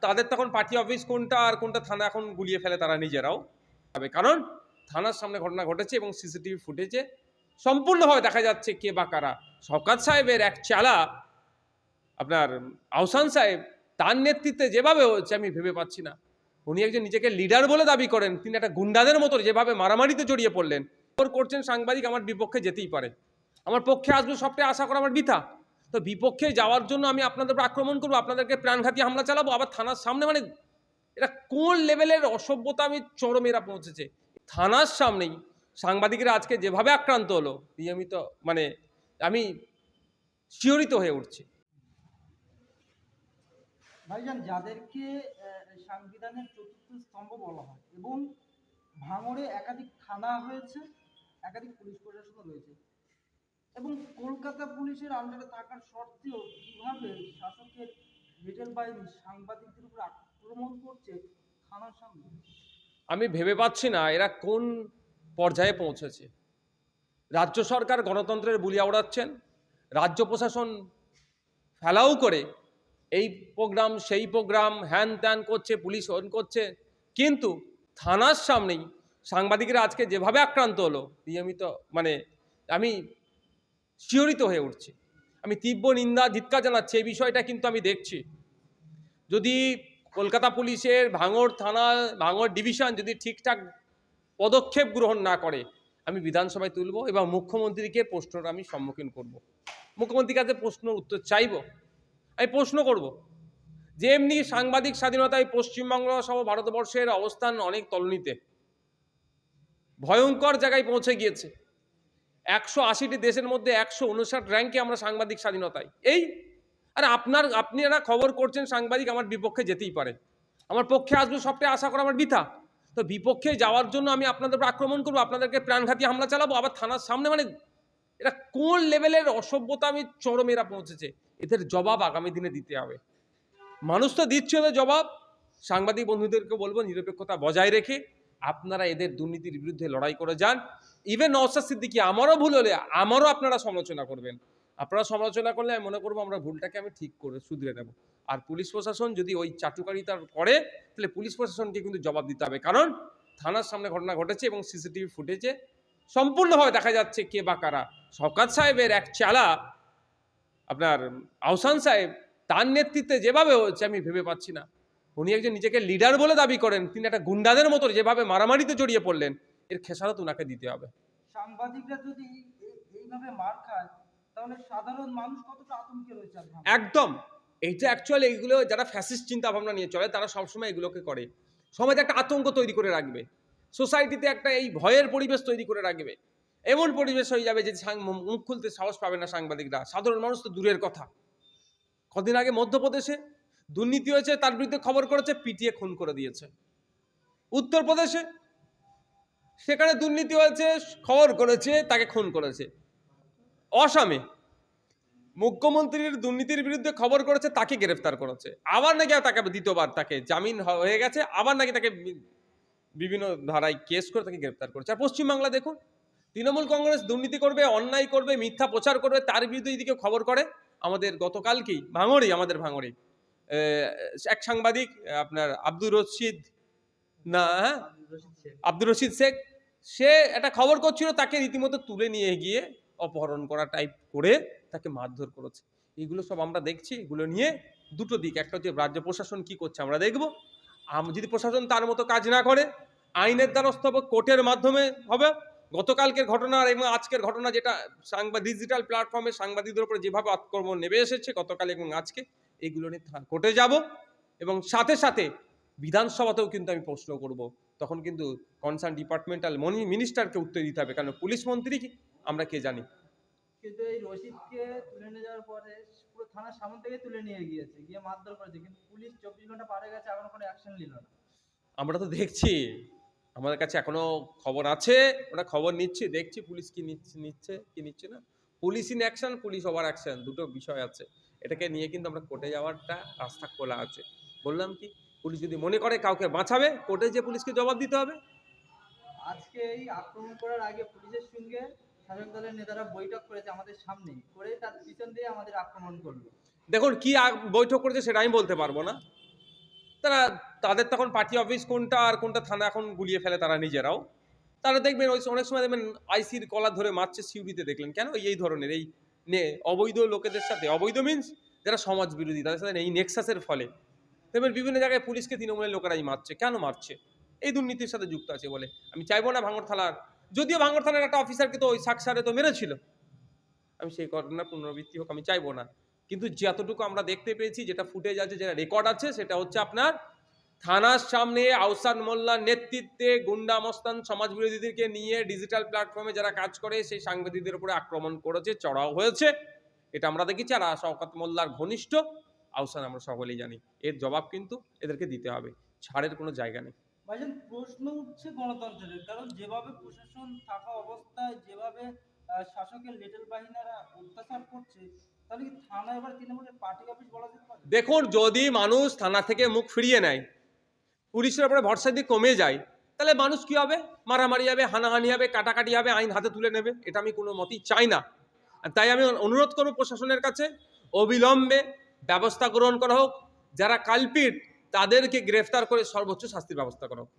তাদের তখন party office কোনটা আর কোনটা থানা এখন গুলিয়ে ফেলে তারা নিজেরাও। তবে কারণ থানার সামনে ঘটনা ঘটেছে এবং সিসিটিভি ফুটেজে সম্পূর্ণভাবে দেখা যাচ্ছে কে বা কারা। শওকাত সাহেবের এক চালা, আপনার আহসান সাহেব, তার নেতৃত্বে যেভাবে হচ্ছে আমি ভেবে পাচ্ছি না। উনি একজন নিজেকে লিডার বলে দাবি করেন, তিনি একটা গুন্ডাদের মতো যেভাবে মারামারিতে জড়িয়ে পড়লেন। করছেন সাংবাদিক, আমার বিপক্ষে যেতেই পারে। আমার পক্ষে আসবে সবটাই আশা করা আমার বৃথা। তো বিপক্ষে যাওয়ার জন্য আমি আপনাদের আক্রমণ করব, আপনাদেরকে প্রাণঘাতী হামলা চালাবো, আবার থানার সামনে মানে এটা কোন লেভেলের অসভ্যতা আমি চরমেরা পৌঁছেছে? থানার সামনেই সাংবাদিকরা আজকে যেভাবে আক্রান্ত হলো, নিয়মিত মানে আমি শিহরিত হয়ে উঠছি। ভাইজান, যাদেরকে সংবিধানের চতুর্থ স্তম্ভ বলা হয় এবং ভাঙড়ে একাধিক থানা হয়েছে, একাধিক পুলিশ প্রশাসনও রয়েছে এবং কলকাতা পুলিশের আন্ডারে থাকার সত্ত্বেও কীভাবে শাসকের লিটল বাহিনী সাংবাদিকদের উপর আক্রমণ করছে থানার সামনে? আমি ভেবে পাচ্ছি না এরা কোন পর্যায়ে পৌঁছেছে। রাজ্য সরকার গণতন্ত্রের বুলিয়া ওড়াচ্ছেন রাজ্য প্রশাসন ফেলাও করে, এই প্রোগ্রাম, সেই প্রোগ্রাম, হ্যান ত্যান করছে, পুলিশ অন করছে, কিন্তু থানার সামনেই সাংবাদিকরা আজকে যেভাবে আক্রান্ত হলো, নিয়মিত মানে আমি শিহরিত হয়ে উঠছি। আমি তীব্র নিন্দা ধিৎকার জানাচ্ছি, এই বিষয়টা কিন্তু আমি দেখছি। যদি কলকাতা পুলিশের ভাঙড় থানা, ভাঙড় ডিভিশন যদি ঠিকঠাক পদক্ষেপ গ্রহণ না করে, আমি বিধানসভায় তুলব এবং মুখ্যমন্ত্রীকে প্রশ্নটা আমি সম্মুখীন করব। মুখ্যমন্ত্রীর কাছে প্রশ্ন, উত্তর চাইব। আমি প্রশ্ন করব, যে এমনি সাংবাদিক স্বাধীনতায় পশ্চিমবঙ্গ সহ ভারতবর্ষের অবস্থান অনেক তলনিতে। ভয়ঙ্কর জায়গায় পৌঁছে গিয়েছে। একশো আশিটি দেশের মধ্যে একশো উনষাট র্যাঙ্কে আমরা সাংবাদিক স্বাধীনতায়। এই? আর আপনার আপনারা খবর করছেন, সাংবাদিক আমার বিপক্ষে যেতেই পারে। আমার পক্ষে আসবে সবটাই আশা করা আমার বৃথা। তো বিপক্ষে যাওয়ার জন্য আমি আপনাদের উপর আক্রমণ করব, আপনাদেরকে প্রাণঘাতী হামলা চালাবো, আবার থানার সামনে মানে এটা কোন লেভেলের অসভ্যতা আমি চরমেরা পৌঁছেছে? এদের জবাব আগামী দিনে দিতে হবে। মানুষ তো দিচ্ছে ওদের জবাব। সাংবাদিক বন্ধুদেরকে বলব, নিরপেক্ষতা বজায় রেখে আপনারা এদের দুর্নীতির বিরুদ্ধে লড়াই করে যান। ইভেন নওসাদ সিদ্দিকি, আমারও ভুল হলে আমারও আপনারা সমালোচনা করবেন। আপনারা সমালোচনা করলে আমি মনে করব আমরা ভুলটাকে আমি ঠিক করে শুধরে নেব। আর পুলিশ প্রশাসন যদি ওই চাটুকারিতা করে, তাহলে পুলিশ প্রশাসনকে কিন্তু জবাব দিতে হবে। কারণ থানার সামনে ঘটনা ঘটেছে এবং সিসিটিভি ফুটেজে সম্পূর্ণভাবে দেখা যাচ্ছে কে বা কারা। শওকাত সাহেবের এক চালা, আপনার আহসান সাহেব, তার নেতৃত্বে যেভাবে হচ্ছে আমি ভেবে পাচ্ছি না। উনি একজন নিজেকে লিডার বলে দাবি করেন। তিনি একটা গুন্ডাদের মতো যেভাবে মারামারিতে জড়িয়ে পড়লেন এর খেসারত ওনাকে দিতে হবে। সাংবাদিকরা যদি এইভাবে মার খায় তাহলে সাধারণ মানুষ কতটা আতঙ্কে রয়েছে একদম। এইটা অ্যাকচুয়ালি এইগুলো যারা ফ্যাসিস্ট চিন্তা ভাবনা নিয়ে চলে তারা সবসময় এগুলোকে করে। সমাজে একটা আতঙ্ক তৈরি করে রাখবে। সোসাইটিতে একটা এই ভয়ের পরিবেশ তৈরি করে রাখবে। এমন পরিবেশ হয়ে যাবে যে সাং- মুখ খুলতে সাহস পাবে না সাংবাদিকরা। সাধারণ মানুষ তো দূরের কথা। কদিন আগে মধ্যপ্রদেশে দুর্নীতি হয়েছে তার বিরুদ্ধে খবর করেছে পিটিয়ে খুন করে দিয়েছে। উত্তরপ্রদেশে সেখানে দুর্নীতি হয়েছে, খবর করেছে, তাকে খুন করেছে। অসামে। মুখ্যমন্ত্রীর দুর্নীতির বিরুদ্ধে খবর করেছে, তাকে গ্রেফতার করেছে। আবার নাকি তাকে, দ্বিতীয়বার তাকে জামিন হয়ে গেছে, আবার নাকি তাকে বিভিন্ন ধারায় কেস করে তাকে গ্রেফতার করেছে। আর পশ্চিমবাংলা দেখুন, তৃণমূল কংগ্রেস দুর্নীতি করবে, অন্যায় করবে, মিথ্যা প্রচার করবে, তার বিরুদ্ধে যদি কেউ খবর করে, আমাদের গতকালকেই ভাঙড়ি আমাদের ভাঙড়ি এক সাংবাদিক, আপনার আব্দুর রশিদ না হ্যাঁ? আব্দুর রশিদ শেখ সে একটা খবর করছিল তাকে রীতিমতো তুলে নিয়ে গিয়ে অপহরণ করা টাইপ করে তাকে মারধর করেছে। এগুলো সব আমরা দেখছি এগুলো নিয়ে দুটো দিক। একটা হচ্ছে রাজ্য প্রশাসন কি করছে আমরা দেখব। যদি প্রশাসন তার মতো কাজ না করে আইনের দ্বারস্থ কোর্টের মাধ্যমে হবে গতকালকের ঘটনা এবং আজকের ঘটনা যেটা সাংবাদ ডিজিটাল প্ল্যাটফর্মে সাংবাদিকদের উপরে যেভাবে আক্রমণ নেমে এসেছে গতকাল এবং আজকে এগুলো নিয়ে কোর্টে যাব এবং সাথে সাথে বিধানসভাতেও কিন্তু আমি প্রশ্ন করব। তখন কিন্তু কনসার্ন ডিপার্টমেন্টাল মনি মিনিস্টারকে উত্তর দিতে হবে কারণ পুলিশ মন্ত্রী কি? আমরা কে জানি? কিন্তু এই রশিদকে তুলে নিয়ে যাওয়ার পরে পুরো থানার সামনে থেকে তুলে নিয়ে গিয়েছে গিয়ে মারধর করেছে। কিন্তু পুলিশ চব্বিশ ঘণ্টা পার গেছে এখনও কোনো অ্যাকশন নিল না। আমরা তো দেখছি আমাদের কাছে এখনও খবর আছে ওরা খবর নিচ্ছি দেখছি পুলিশ কি নিচ্ছে নিচ্ছে কি নিচ্ছে না। Police in action police over action দুটো বিষয় আছে। এটাকে নিয়ে কিন্তু আমরা কোর্টে যাওয়ারটা রাস্তা খোলা আছে। বললাম কি পুলিশ যদি মনে করে কাউকে বাঁচাবে কোর্টে যে পুলিশকে জবাব দিতে হবে। আজকে এই আক্রমণ করার আগে পুলিশের সঙ্গে শাসক দলের নেতারা বৈঠক করেছে আমাদের সামনেই করে তার পিছন দিয়ে আমাদের আক্রমণ করল। দেখুন কি বৈঠক করেছে সেটা আমি বলতে পারব না। তারা তাদের তখন পার্টি অফিস কোনটা আর কোনটা থানা এখন গুলিয়ে ফেলে তারা নিজেরাও। তারা দেখবেন ওই অনেক সময় দেখবেন আইসির কলার ধরে মারছে সিউড়িতে দেখলেন। কেন? এই এই ধরনের এই নে অবৈধ লোকেদের সাথে অবৈধ মিন্স যারা সমাজ বিরোধী তাদের সাথে এই নেক্সাসের ফলে। দেখবেন বিভিন্ন জায়গায় পুলিশকে তৃণমূলের লোকেরাই মারছে। কেন মারছে? এই দুর্নীতির সাথে যুক্ত আছে বলে। আমি চাইব না ভাঙর থানার। যদিও ভাঙর থানার একটা অফিসারকে তো ওই সাকসারে তো মেরেছিল। আমি সেই ঘটনার পুনরাবৃত্তি হোক, আমি চাইব না। কিন্তু যতটুকু আমরা দেখতে পেয়েছি, যেটা ফুটেজ আছে, যেটা রেকর্ড আছে, সেটা হচ্ছে আপনার থানার সামনে আউসান মোল্লার নেতৃত্বে গুন্ডা মস্তান সমাজ বিরোধীদেরকে নিয়ে ডিজিটাল প্ল্যাটফর্মে যারা কাজ করে, সেই সাংবাদিকদের উপরে আক্রমণ করেছে, চড়াও হয়েছে। এটা আমরা দেখেছি। আর শওকাত মোল্লার ঘনিষ্ঠ আউসান আমরা সকলেই জানি। এর জবাব কিন্তু এদেরকে দিতে হবে। ছাড়ের কোনো জায়গা নেই। ভাইজান প্রশ্ন উঠছে গণতন্ত্রের। কারণ যেভাবে প্রশাসন থাকা অবস্থায় যেভাবে শাসকের লেটেল বাহিনীরা অত্যাচার করছে তাহলে কি থানা এবার তৃণমূলের পার্টি অফিস বলা যেতে পারে? দেখুন যদি মানুষ থানা থেকে মুখ ফিরিয়ে নেয় পুলিশের উপরে ভরসা দিয়ে কমে যায় তাহলে মানুষ কি হবে? মারামারি হবে হানাহানি হবে কাটাকাটি হবে আইন হাতে তুলে নেবে। এটা আমি কোনো মতেই চাই না। তাই আমি অনুরোধ করব প্রশাসনের কাছে অবিলম্বে ব্যবস্থা গ্রহণ করা হোক যারা কালপিট তাদেরকে গ্রেফতার করে সর্বোচ্চ শাস্তির ব্যবস্থা করা হোক।